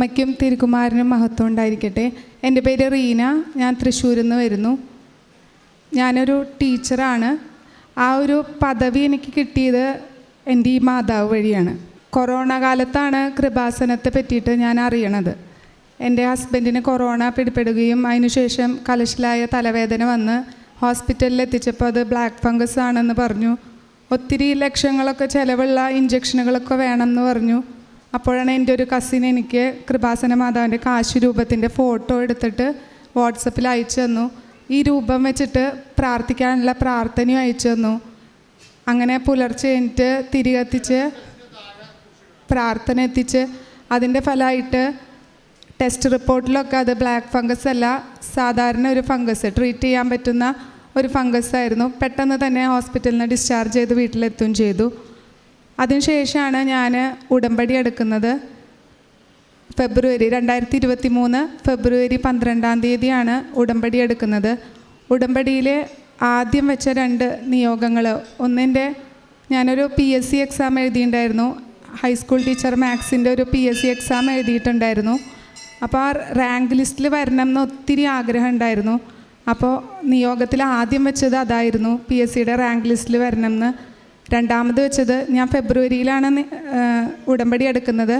അമ്മയ്ക്കും തിരുക്കുമാരനും മഹത്വം ഉണ്ടായിരിക്കട്ടെ. എന്റെ പേര് റീന. ഞാൻ തൃശ്ശൂരിൽ നിന്ന് വരുന്നു. ഞാനൊരു ടീച്ചറാണ്. ആ ഒരു പദവി എനിക്ക് കിട്ടിയത് എന്റെ ഈ മാതാവ് വഴിയാണ്. കൊറോണ കാലത്താണ് കൃപാസനത്തെ പറ്റിയിട്ട് ഞാൻ അറിയണത്. എന്റെ ഹസ്ബൻഡിന് കൊറോണ പിടിപ്പെടുകയും അതിനുശേഷം കലശലായ തലവേദന വന്ന് ഹോസ്പിറ്റലിൽ എത്തിച്ചപ്പോൾ അത് ബ്ലാക്ക് ഫംഗസ് ആണെന്ന് പറഞ്ഞു. ഒത്തിരി ലക്ഷങ്ങളൊക്കെ ചിലവുള്ള ഇഞ്ചക്ഷനുകളൊക്കെ വേണമെന്ന് പറഞ്ഞു. അപ്പോഴാണ് എന്റെ ഒരു കസിൻ എനിക്ക് കൃപാസന മാതാവിന്റെ കാശ് രൂപത്തിന്റെ ഫോട്ടോ എടുത്തിട്ട് വാട്സപ്പിൽ അയച്ചു തന്നു. ഈ രൂപം വെച്ചിട്ട് പ്രാർത്ഥിക്കാനുള്ള പ്രാർത്ഥനയും അയച്ചു തന്നു. അങ്ങനെ പുലർച്ചെ കഴിഞ്ഞിട്ട് തിരികെത്തിച്ച് പ്രാർത്ഥന എത്തിച്ച് അതിന്റെ ഫലമായിട്ട് ടെസ്റ്റ് റിപ്പോർട്ടിലൊക്കെ അത് ബ്ലാക്ക് ഫംഗസ് അല്ല സാധാരണ ഒരു ഫംഗസ് ട്രീറ്റ് ചെയ്യാൻ പറ്റുന്ന ഒരു ഫംഗസ് ആയിരുന്നു. പെട്ടെന്ന് തന്നെ ഹോസ്പിറ്റലിൽ നിന്ന് ഡിസ്ചാർജ് ചെയ്ത് വീട്ടിലെത്തുകയും ചെയ്തു. അതിനുശേഷമാണ് ഞാൻ ഉടമ്പടി എടുക്കുന്നത്. ഫെബ്രുവരി രണ്ടായിരത്തി ഇരുപത്തി മൂന്ന് ഫെബ്രുവരി പന്ത്രണ്ടാം തീയതിയാണ് ഉടമ്പടി എടുക്കുന്നത്. ഉടമ്പടിയിൽ ആദ്യം വെച്ച രണ്ട് നിയോഗങ്ങൾ. ഒന്നിന്റെ ഞാനൊരു പി എസ് സി എക്സാം എഴുതിയിട്ടുണ്ടായിരുന്നു. ഹൈസ്കൂൾ ടീച്ചർ മാത്സിന്റെ ഒരു പി എസ് സി എക്സാം എഴുതിയിട്ടുണ്ടായിരുന്നു. അപ്പോൾ ആ റാങ്ക് ലിസ്റ്റിൽ വരണം എന്ന് ഒത്തിരി ആഗ്രഹം ഉണ്ടായിരുന്നു. അപ്പോൾ നിയോഗത്തിൽ ആദ്യം വെച്ചത് അതായിരുന്നു. പി എസ് സിയുടെ റാങ്ക് ലിസ്റ്റിൽ വരണം എന്ന് രണ്ടാമത് വെച്ചത് ഞാൻ ഫെബ്രുവരിയിലാണ് ഉടമ്പടി എടുക്കുന്നത്.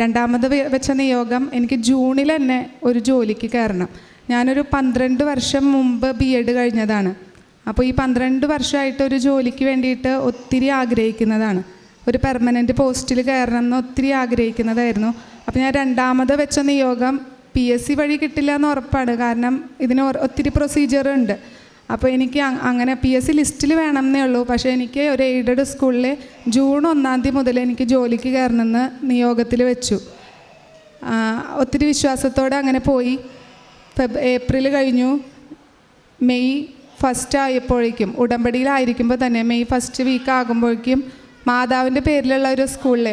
രണ്ടാമത് വെച്ച നിയോഗം എനിക്ക് ജൂണിൽ തന്നെ ഒരു ജോലിക്ക് കയറണം. ഞാനൊരു പന്ത്രണ്ട് വർഷം മുമ്പ് ബി എഡ് കഴിഞ്ഞതാണ്. അപ്പോൾ ഈ പന്ത്രണ്ട് വർഷമായിട്ട് ഒരു ജോലിക്ക് വേണ്ടിയിട്ട് ഒത്തിരി ആഗ്രഹിക്കുന്നതാണ്. ഒരു പെർമനന്റ് പോസ്റ്റിൽ കയറണം എന്ന് ഒത്തിരി ആഗ്രഹിക്കുന്നതായിരുന്നു. അപ്പോൾ ഞാൻ രണ്ടാമത് വെച്ച നിയോഗം പി എസ് സി വഴി കിട്ടില്ല എന്ന് ഉറപ്പാണ്. കാരണം ഇതിന് ഒത്തിരി പ്രൊസീജിയർ ഉണ്ട്. അപ്പോൾ എനിക്ക് അങ്ങനെ പി എസ് സി ലിസ്റ്റിൽ വേണം എന്നേ ഉള്ളൂ. പക്ഷേ എനിക്ക് ഒരു എയ്ഡഡ് സ്കൂളിൽ ജൂൺ ഒന്നാം തീയതി മുതൽ എനിക്ക് ജോലിക്ക് കയറണമെന്ന് നിയോഗത്തിൽ വെച്ചു. ഒത്തിരി വിശ്വാസത്തോടെ അങ്ങനെ പോയി. ഫെബ് ഏപ്രിൽ കഴിഞ്ഞു. മെയ് ഫസ്റ്റ് ആയപ്പോഴേക്കും ഉടമ്പടിയിലായിരിക്കുമ്പോൾ തന്നെ മെയ് ഫസ്റ്റ് വീക്ക് ആകുമ്പോഴേക്കും മാതാവിന്റെ പേരിലുള്ള ഒരു സ്കൂളിൽ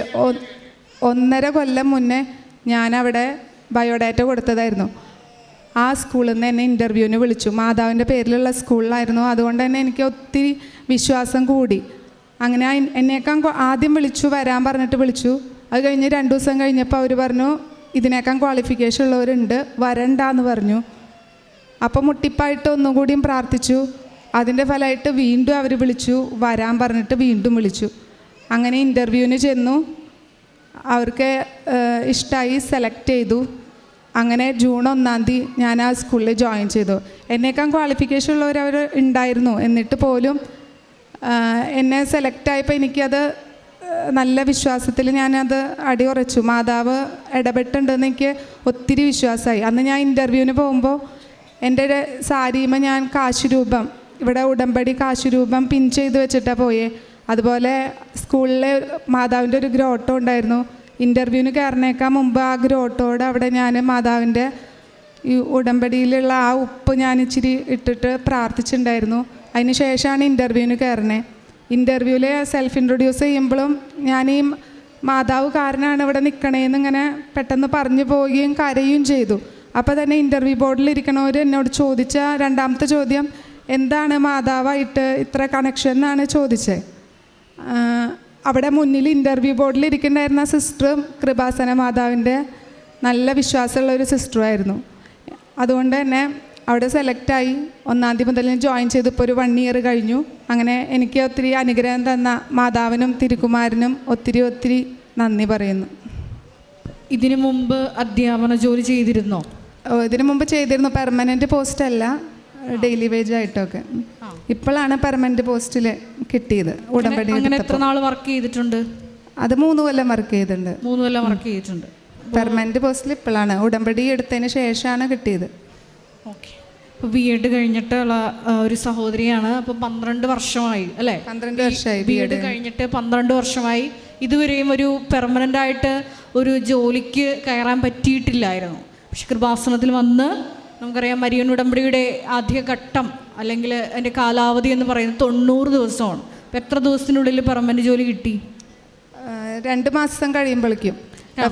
ഒന്നര കൊല്ലം മുന്നേ ഞാനവിടെ ബയോഡാറ്റ കൊടുത്തതായിരുന്നു. ആ സ്കൂളിൽ നിന്ന് എന്നെ ഇന്റർവ്യൂവിന് വിളിച്ചു. മാതാവിന്റെ പേരിലുള്ള സ്കൂളിലായിരുന്നു. അതുകൊണ്ട് തന്നെ എനിക്ക് ഒത്തിരി വിശ്വാസം കൂടി. അങ്ങനെ എന്നേക്കാൾ ആദ്യം വിളിച്ചു വരാൻ പറഞ്ഞിട്ട് വിളിച്ചു. അത് കഴിഞ്ഞ് രണ്ട് ദിവസം കഴിഞ്ഞപ്പോൾ അവർ പറഞ്ഞു ഇതിനേക്കാൾ ക്വാളിഫിക്കേഷൻ ഉള്ളവരുണ്ട് വരണ്ടാന്ന് പറഞ്ഞു. അപ്പോൾ മുട്ടിപ്പായിട്ട് ഒന്നും കൂടിയും പ്രാർത്ഥിച്ചു. അതിന്റെ ഫലമായിട്ട് വീണ്ടും അവർ വിളിച്ചു വരാൻ പറഞ്ഞിട്ട് വീണ്ടും വിളിച്ചു. അങ്ങനെ ഇന്റർവ്യൂവിന് ചെന്നു. അവർക്ക് ഇഷ്ടമായി സെലക്ട് ചെയ്തു. അങ്ങനെ ജൂൺ ഒന്നാം തീയതി ഞാൻ ആ സ്കൂളിൽ ജോയിൻ ചെയ്തു. എന്നേക്കാൾ ക്വാളിഫിക്കേഷൻ ഉള്ളവർ അവർ ഉണ്ടായിരുന്നു. എന്നിട്ട് പോലും എന്നെ സെലക്ട് ആയപ്പോൾ എനിക്കത് നല്ല വിശ്വാസത്തിൽ ഞാനത് അടിയുറച്ചു. മാതാവ് ഇടപെട്ടുണ്ടെന്ന് എനിക്ക് ഒത്തിരി വിശ്വാസമായി. അന്ന് ഞാൻ ഇന്റർവ്യൂവിന് പോകുമ്പോൾ എന്റെ ഒരു സാരിയുമ ഞാൻ കാശുരൂപം ഇവിടെ ഉടമ്പടി കാശുരൂപം പിൻ ചെയ്ത് വെച്ചിട്ടാണ് പോയേ. അതുപോലെ സ്കൂളിലെ മാതാവിന്റെ ഒരു ഗ്രോട്ടോ ഉണ്ടായിരുന്നു. ഇന്റർവ്യൂവിന് കയറുന്നേക്കാൾ മുമ്പ് ആ ഗ്രോട്ടോട് അവിടെ ഞാൻ മാതാവിന്റെ ഈ ഉടമ്പടിയിലുള്ള ആ ഉപ്പ് ഞാൻ ഇച്ചിരി ഇട്ടിട്ട് പ്രാർത്ഥിച്ചിട്ടുണ്ടായിരുന്നു. അതിന് ശേഷമാണ് ഇന്റർവ്യൂവിന് കയറുന്നത് ഇന്റർവ്യൂവിൽ സെൽഫ് ഇൻട്രൊഡ്യൂസ് ചെയ്യുമ്പോഴും ഞാൻ ഈ മാതാവ് കാരനാണ് ഇവിടെ നിൽക്കണേന്ന് ഇങ്ങനെ പെട്ടെന്ന് പറഞ്ഞു പോവുകയും കരയുകയും ചെയ്തു. അപ്പോൾ തന്നെ ഇന്റർവ്യൂ ബോർഡിൽ ഇരിക്കണവർ എന്നോട് ചോദിച്ച രണ്ടാമത്തെ ചോദ്യം എന്താണ് മാതാവായിട്ട് ഇത്ര കണക്ഷൻ എന്നാണ് ചോദിച്ചത് അവിടെ മുന്നിൽ ഇന്റർവ്യൂ ബോർഡിൽ ഇരിക്കുന്നുണ്ടായിരുന്ന സിസ്റ്ററും കൃപാസന മാതാവിന്റെ നല്ല വിശ്വാസമുള്ള ഒരു സിസ്റ്ററുമായിരുന്നു അതുകൊണ്ട് തന്നെ അവിടെ സെലക്റ്റായി ഒന്നാം തീയതി മുതൽ ഞാൻ ജോയിൻ ചെയ്തിപ്പോൾ ഒരു വൺ ഇയർ കഴിഞ്ഞു. അങ്ങനെ എനിക്ക് ഒത്തിരി അനുഗ്രഹം തന്ന മാതാവിനും തിരുക്കുമാരനും ഒത്തിരി ഒത്തിരി നന്ദി പറയുന്നു. ഇതിനു മുമ്പ് അധ്യാപന ജോലി ചെയ്തിരുന്നോ? ഓ, ഇതിനു മുമ്പ് ചെയ്തിരുന്നു. പെർമനന്റ് പോസ്റ്റ് അല്ല. ഡെയിലി വേജ് ആയിട്ടൊക്കെ. ഇപ്പോഴാണ് പെർമനന്റ് പോസ്റ്റിൽ കിട്ടിയത് ഉടമ്പടി അങ്ങനെ എത്ര നാൾ വർക്ക് ചെയ്തിട്ടുണ്ട്? അത് മൂന്ന് കൊല്ലം വർക്ക് ചെയ്തിട്ടുണ്ട്. മൂന്ന് കൊല്ലം വർക്ക് ചെയ്തിട്ടുണ്ട്. പെർമനന്റ് പോസ്റ്റിൽ ഇപ്പോഴാണ് ഉടമ്പടി എടുത്തതിന് ശേഷമാണ് കിട്ടിയത്. ഓക്കെ ഇപ്പോൾ ബി എഡ് കഴിഞ്ഞിട്ടുള്ള ഒരു സഹോദരിയാണ്. അപ്പോൾ പന്ത്രണ്ട് വർഷമായി അല്ലേ? പന്ത്രണ്ട് വർഷമായി ബി എഡ് കഴിഞ്ഞിട്ട് പന്ത്രണ്ട് വർഷമായി. ഇതുവരെയും ഒരു പെർമനന്റ് ആയിട്ട് ഒരു ജോലിക്ക് കയറാൻ പറ്റിയിട്ടില്ലായിരുന്നു. പക്ഷെ കൃപാസനത്തിൽ വന്ന് നമുക്കറിയാം മരിയൻ ഉടമ്പടിയുടെ ആദ്യഘട്ടം അല്ലെങ്കിൽ എന്റെ കാലാവധി എന്ന് പറയുന്നത് തൊണ്ണൂറ് ദിവസമാണ്. അപ്പോൾ എത്ര ദിവസത്തിനുള്ളിൽ പെർമനന്റ് ജോലി കിട്ടി? രണ്ട് മാസം കഴിയുമ്പോഴേക്കും.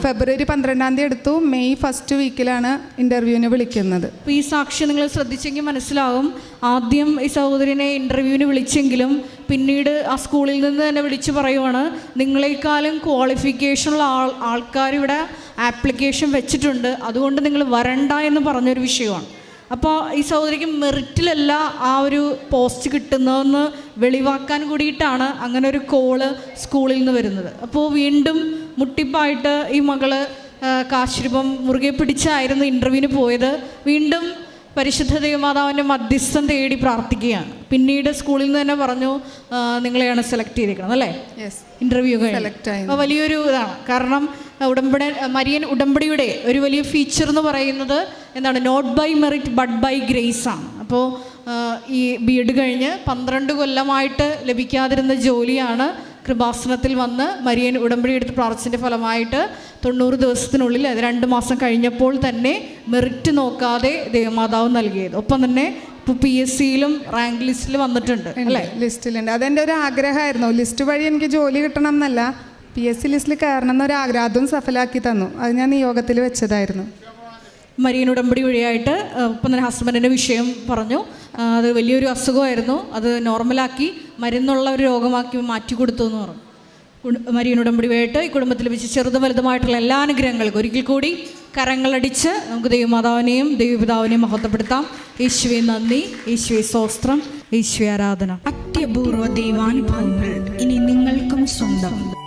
ഫെബ്രുവരി പന്ത്രണ്ടാം തീയതി എടുത്തു. മെയ് ഫസ്റ്റ് വീക്കിലാണ് ഇന്റർവ്യൂവിന് വിളിക്കുന്നത്. അപ്പോൾ ഈ സാക്ഷ്യം നിങ്ങൾ ശ്രദ്ധിച്ചെങ്കിൽ മനസ്സിലാവും. ആദ്യം ഈ സഹോദരിനെ ഇന്റർവ്യൂവിന് വിളിച്ചെങ്കിലും പിന്നീട് ആ സ്കൂളിൽ നിന്ന് തന്നെ വിളിച്ച് പറയുവാണ് നിങ്ങളെക്കാളും ക്വാളിഫിക്കേഷനുള്ള ആൾ ആൾക്കാരിവിടെ ആപ്ലിക്കേഷൻ വെച്ചിട്ടുണ്ട്. അതുകൊണ്ട് നിങ്ങൾ വരണ്ട എന്ന് പറഞ്ഞൊരു വിഷയമാണ്. അപ്പോൾ ഈ സഹോദരിക്ക് മെറിറ്റിലല്ല ആ ഒരു പോസ്റ്റ് കിട്ടുന്നതെന്ന് വെളിവാക്കാൻ കൂടിയിട്ടാണ് അങ്ങനെ ഒരു കോൾ സ്കൂളിൽ നിന്ന് വരുന്നത്. അപ്പോൾ വീണ്ടും മുട്ടിപ്പായിട്ട് ഈ മകൾ കാശ്രൂപം മുറുകെ പിടിച്ചായിരുന്നു ഇന്റർവ്യൂവിന് പോയത്. വീണ്ടും പരിശുദ്ധ ദേവമാതാവിന്റെ മധ്യസ്ഥം തേടി പ്രാർത്ഥിക്കുകയാണ്. പിന്നീട് സ്കൂളിൽ നിന്ന് തന്നെ പറഞ്ഞു നിങ്ങളെയാണ് സെലക്ട് ചെയ്തിരിക്കുന്നത് അല്ലേ? ഇന്റർവ്യൂ സെലക്ട് ആയി. വലിയൊരു ഇതാണ്. കാരണം ഉടമ്പടി മരിയൻ ഉടമ്പടിയുടെ ഒരു വലിയ ഫീച്ചർ എന്ന് പറയുന്നത് എന്താണ്? Not by merit but by grace ആണ്. അപ്പോൾ ഈ ബി എഡ് കഴിഞ്ഞ് പന്ത്രണ്ട് കൊല്ലമായിട്ട് ലഭിക്കാതിരുന്ന ജോലിയാണ് കൃപാസനത്തിൽ വന്ന് മരിയൻ ഉടമ്പടി എടുത്ത് പ്രാർത്ഥിച്ചതിന്റെ ഫലമായിട്ട് തൊണ്ണൂറ് ദിവസത്തിനുള്ളിൽ അത് രണ്ട് മാസം കഴിഞ്ഞപ്പോൾ തന്നെ മെറിറ്റ് നോക്കാതെ ദേവമാതാവ് നൽകിയത്. ഒപ്പം തന്നെ ഇപ്പോൾ പി എസ് സിയിലും റാങ്ക് ലിസ്റ്റിൽ വന്നിട്ടുണ്ട് അല്ലേ? ലിസ്റ്റിലുണ്ട് അതെന്റെ ഒരു ആഗ്രഹമായിരുന്നു. ലിസ്റ്റ് വഴി എനിക്ക് ജോലി കിട്ടണം എന്നല്ല. പി എസ് സി ലിസ്റ്റിൽ കയറണം എന്നൊരു ആഗ്രഹം സഫലാക്കി തന്നു. അത് ഞാൻ നിയോഗത്തിൽ വെച്ചതായിരുന്നു. മരിയൻ ഉടമ്പടി വഴിയായിട്ട് ഇപ്പം തന്നെ ഹസ്ബൻഡിന്റെ വിഷയം പറഞ്ഞു. അത് വലിയൊരു അസുഖമായിരുന്നു. അത് നോർമലാക്കി മരുന്നുള്ള ഒരു രോഗമാക്കി മാറ്റി കൊടുത്തു എന്ന് പറഞ്ഞു മരിയൻ ഉടമ്പടി വഴിയായിട്ട് ഈ കുടുംബത്തിൽ വെച്ച് ചെറുതും വലുതുമായിട്ടുള്ള എല്ലാ അനുഗ്രഹങ്ങൾക്കും ഒരിക്കൽ കൂടി കരങ്ങളടിച്ച് നമുക്ക് ദൈവമാതാവിനെയും ദൈവപിതാവിനെയും മഹത്വപ്പെടുത്താം. ഈശ്വരി നന്ദി. ഈശ്വരി സ്വസ്ത്രം യേശുവെ ആരാധന. അത്യപൂർവ ദൈവാനുഭവങ്ങൾ ഇനി നിങ്ങൾക്കും സ്വന്തം.